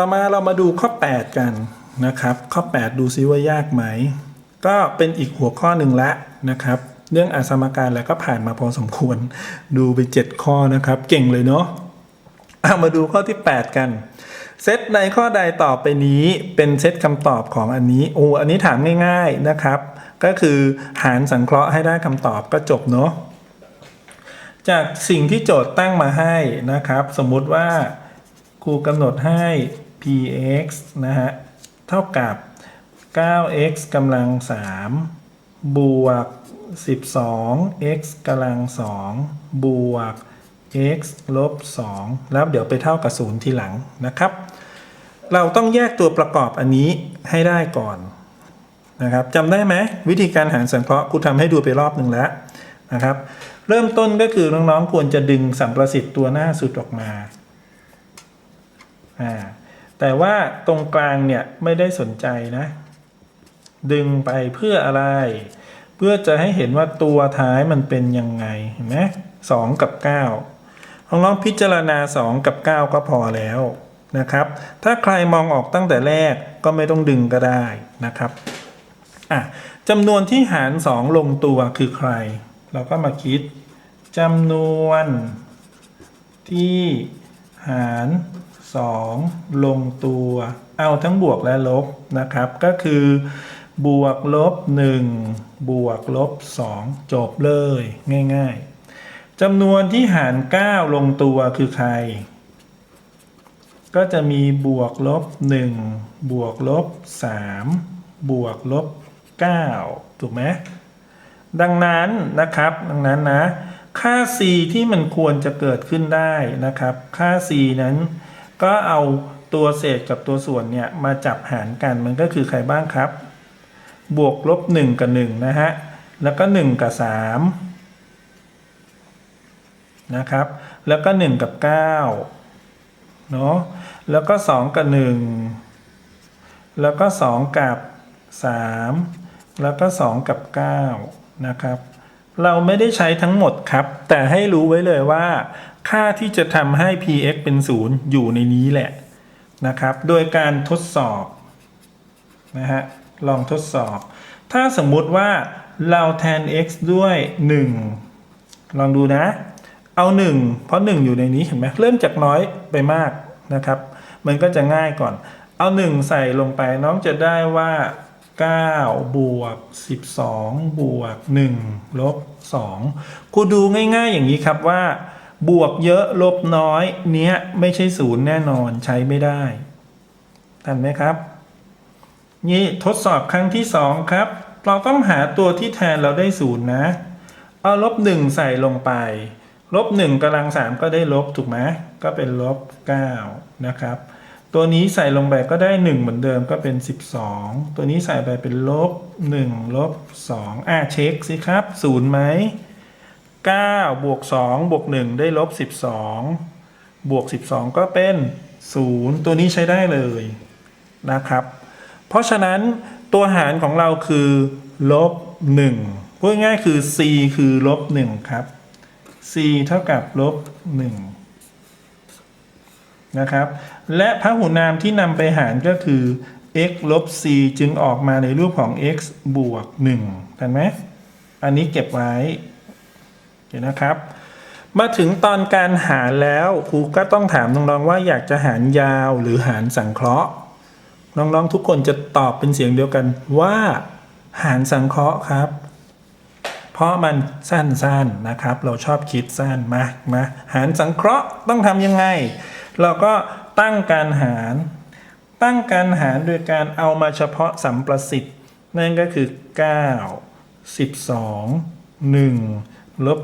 ต่อมาเรามาดูข้อ 8 กันนะครับ ข้อ 8 ดูซิว่ายากไหม ก็เป็นอีกหัวข้อหนึ่งละนะครับ เรื่องอาสมการแล้วก็ผ่านมาพอสมควร ดูไป 7 ข้อนะครับ เก่งเลยเนาะเอามาดูข้อที่ 8 กัน เซตในข้อใดต่อไปนี้เป็นเซตคำตอบของอันนี้ โอ้ อันนี้ถามง่ายๆนะครับ ก็คือหารสังเคราะห์ให้ได้คำตอบก็จบเนาะ จากสิ่งที่โจทย์ตั้งมาให้นะครับ สมมุติว่าครูกำหนดให้ px นะฮะ เท่ากับ 9x กำลัง 3 บวก 12x กำลัง 2 บวก x ลบ 2 แล้วเดี๋ยวไปเท่ากับ 0 ทีหลังนะครับ เราต้องแยกตัวประกอบอันนี้ให้ได้ก่อนนะครับจำได้ไหมวิธีการหารสังเคราะห์ครูทำให้ดูไปรอบหนึ่งแล้วนะครับ เริ่มต้นก็คือน้องๆควรจะดึงสัมประสิทธิ์ตัวหน้าสุดออกมาอ่า แต่ว่าตรงกลางเนี่ยไม่ได้สนใจนะ ดึงไปเพื่ออะไร เพื่อจะให้เห็นว่าตัวท้ายมันเป็นยังไงเห็นไหมสองกับเก้าน้องๆพิจารณา 2 กับ 9 ก็พอแล้วนะครับ ถ้าใครมองออกตั้งแต่แรกก็ไม่ต้องดึงก็ได้นะครับอะจำนวนที่หาร 2 ลงตัวคือใคร เราก็มาคิดจำนวนที่หาร 2 ลงตัวเอาทั้งบวกและลบนะครับ ก็คือบวกลบ 1 บวกลบ 2 จบเลยง่ายๆจำนวนที่หาร 9 ลงตัวคือใคร ก็จะมีบวกลบ 1 บวกลบ 3 บวกลบ 9 ถูกไหมดังนั้นนะครับ ดังนั้นนะ ค่า c ที่มันควรจะเกิดขึ้นได้นะครับ ค่า c นั้น ก็เอาตัวเศษกับตัวส่วนเนี่ยมาจับหารกันมันก็คือใครบ้างครับ บวกลบ 1 กับ 1 นะฮะ แล้วก็ 1 กับ 3 นะครับ แล้วก็ 1 กับ 9 เนาะแล้วก็ 2 กับ 1 แล้วก็ 2 กับ 3 แล้วก็ 2 กับ 9 นะครับ เราไม่ได้ใช้ทั้งหมดครับ แต่ให้รู้ไว้เลยว่า ค่าที่จะทำให้ px เป็น 0 อยู่ในนี้แหละนะครับ โดยการทดสอบนะฮะลองทดสอบ ถ้าสมมุติว่าเราแทน x ด้วย 1 ลองดูนะ เอา 1 เพราะ 1 อยู่ในนี้เห็นไหมเริ่มจากน้อยไปมากนะครับ มันก็จะง่ายก่อน เอา 1 ใส่ลงไปน้องจะได้ว่า 9 บวก 12 บวก 1 ลบ2ครูดูง่ายๆอย่างนี้ครับว่า บวกเยอะลบน้อย เนี้ยไม่ใช่ศูนย์แน่นอนใช้ไม่ได้ทันไหมครับ นี่ทดสอบครั้งที่สองครับ เราต้องหาตัวที่แทนเราได้ศูนย์นะ เอาลบหนึ่งใส่ลงไป ลบหนึ่งกำลังสามก็ได้ลบถูกไหมก็เป็นลบเก้านะครับ ตัวนี้ใส่ลงไปก็ได้หนึ่งเหมือนเดิมก็เป็นสิบสองตัวนี้ใส่ไปเป็นลบหนึ่งลบสองอะเช็คสิครับศูนย์ไหมเก้าบวกสองบวกหนึ่งได้ลบสิบสองบวกสิบสองก็เป็นศูนย์ตัวนี้ใช้ได้เลยนะครับ เพราะฉะนั้นตัวหารของเราคือลบหนึ่งพูดง่ายคือ c คือลบหนึ่งครับ c เท่ากับลบหนึ่งนะครับ และพหุนามที่นำไปหารก็คือ x ลบ c จึงออกมาในรูปของ x บวก1เห็นไหมอันนี้เก็บไว้เห็นนะครับ มาถึงตอนการหารแล้วครูก็ต้องถามน้องๆว่าอยากจะหารยาวหรือหารสังเคราะห์ น้องๆทุกคนจะตอบเป็นเสียงเดียวกันว่า หารสังเคราะห์ครับ เพราะมันสั้นๆนะครับ เราชอบคิดสั้นมามาหารสังเคราะห์ต้องทำยังไง เราก็ ตั้งการหาร ตั้งการหารโดยการเอามาเฉพาะสัมประสิทธิ์ นั่นก็คือ 9 12 1ลบ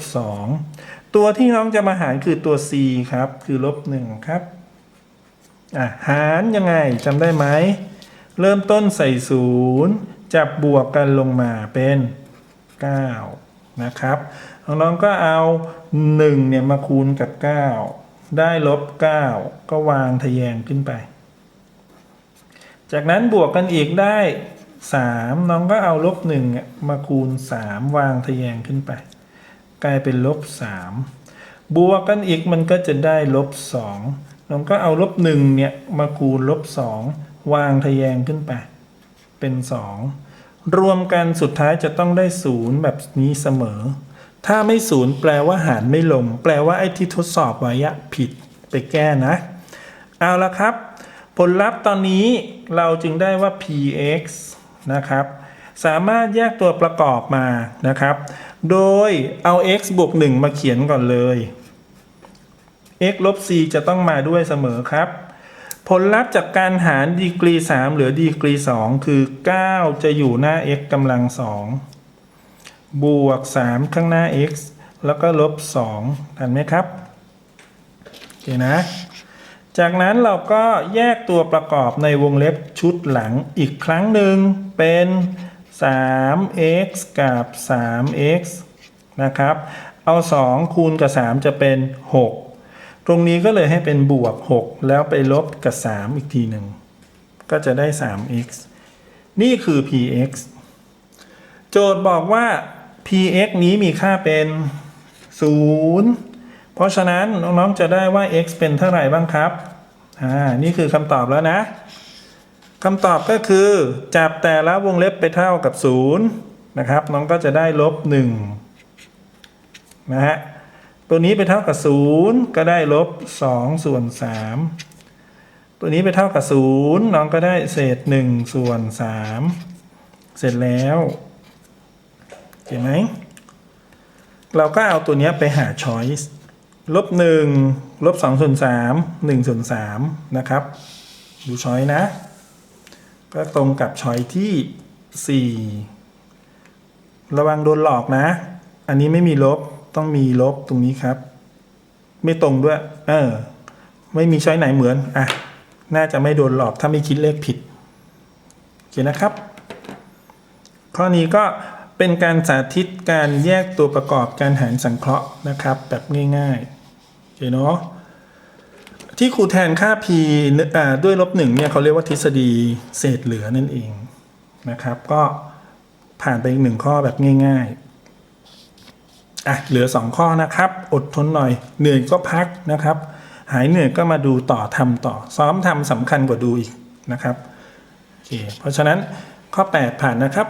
2ตัวที่น้องจะมาหารคือตัว c ครับ คือลบ1ครับอะหารยังไงจำได้ไหม เริ่มต้นใส่ศูนย์จับบวกกันลงมาเป็น 9 นะครับน้องๆก็เอา 1 เนี่ยมาคูณกับ 9 ได้ลบ 9 ก็วางทะแยงขึ้นไป จากนั้นบวกกันอีกได้ 3 น้องก็เอาลบ1มาคูณ 3 วางทะแยงขึ้นไป กลายเป็นลบ 3 บวกกันอีกมันก็จะได้ลบ 2 น้องก็เอาลบหนึ่งเนี่ยมาคูณลบสองวางทะแยงขึ้นไป เป็นสองรวมกันสุดท้ายจะต้องได้ศูนย์แบบนี้เสมอ ถ้าไม่ศูนย์แปลว่าหารไม่ลง แปลว่าไอ้ที่ทดสอบไว้ผิดไปแก้นะ เอาละครับ ผลลัพธ์ตอนนี้เราจึงได้ว่า px นะครับสามารถแยกตัวประกอบมานะครับ โดยเอา x บวก 1 มาเขียนก่อนเลย x ลบ c จะต้องมาด้วยเสมอครับ ผลลัพธ์จากการหารดีกรี 3 เหลือดีกรี 2 คือ 9 จะอยู่หน้า x กำลัง2 บวก 3 ข้างหน้า x แล้วก็ลบ2ทันไหมครับโอเคนะ จากนั้นเราก็แยกตัวประกอบในวงเล็บชุดหลังอีกครั้งหนึ่งเป็น 3x กับ 3x นะครับ เอา 2 คูณกับ 3 จะเป็น 6 ตรงนี้ก็เลยให้เป็นบวก 6 แล้วไปลบกับ 3 อีกทีหนึ่ง ก็จะได้ 3x นี่คือ px โจทย์บอกว่า px นี้มีค่าเป็น 0 เพราะฉะนั้นน้องๆจะได้ว่า x เป็นเท่าไหร่บ้างครับ อ่า นี่คือคำตอบแล้วนะคำตอบก็คือจับแต่ละวงเล็บไปเท่ากับ 0 นะครับ น้องก็จะได้ลบ1นะฮะ ตัวนี้ไปเท่ากับ 0 ก็ได้ลบ2ส่วน3ตัวนี้ไปเท่ากับ 0 น้องก็ได้เศษ1ส่วน3เสร็จแล้ว เห็นไหม เราก็เอาตัวนี้ไปหา choice ลบหนึ่งลบสองส่วนสามหนึ่งส่วนสามนะครับ ดูช้อยนะ ก็ตรงกับช้อยที่สี่ระวังโดนหลอกนะ อันนี้ไม่มีลบต้องมีลบตรงนี้ครับ ไม่ตรงด้วย เออ ไม่มีช้อยไหนเหมือน อะ น่าจะไม่โดนหลอกถ้าไม่คิดเลขผิดโอเคนะครับ ข้อนี้ก็ เป็นการสาธิตการแยกตัวประกอบการหารสังเคราะห์นะครับ แบบง่ายๆโอเคเนาะที่ครูแทนค่า p ด้วยลบหนึ่งเนี่ยเขาเรียกว่าทฤษฎีเศษเหลือนั่นเองนะครับ ก็ผ่านไปอีกหนึ่งข้อแบบง่ายๆอะเหลือสองข้อนะครับ อดทนหน่อยเหนื่อยก็พักนะครับ หายเหนื่อยก็มาดูต่อทำต่อ ซ้อมทำสำคัญกว่าดูอีกนะครับโอเคเพราะฉะนั้นข้อ 8 ผ่านนะครับ